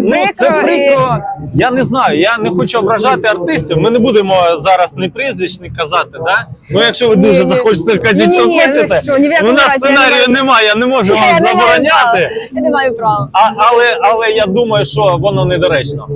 Ну, це прийде, я не знаю, я не хочу ображати артистів. Ми не будемо зараз не прізвищ, не казати. Да? Ну, якщо ви дуже ні. захочете, кажіть, що ні, хочете. що, У нас сценарію немає, я не можу Я вам не маю права. забороняти. Я не маю права. А, але, але я думаю, що воно недоречно.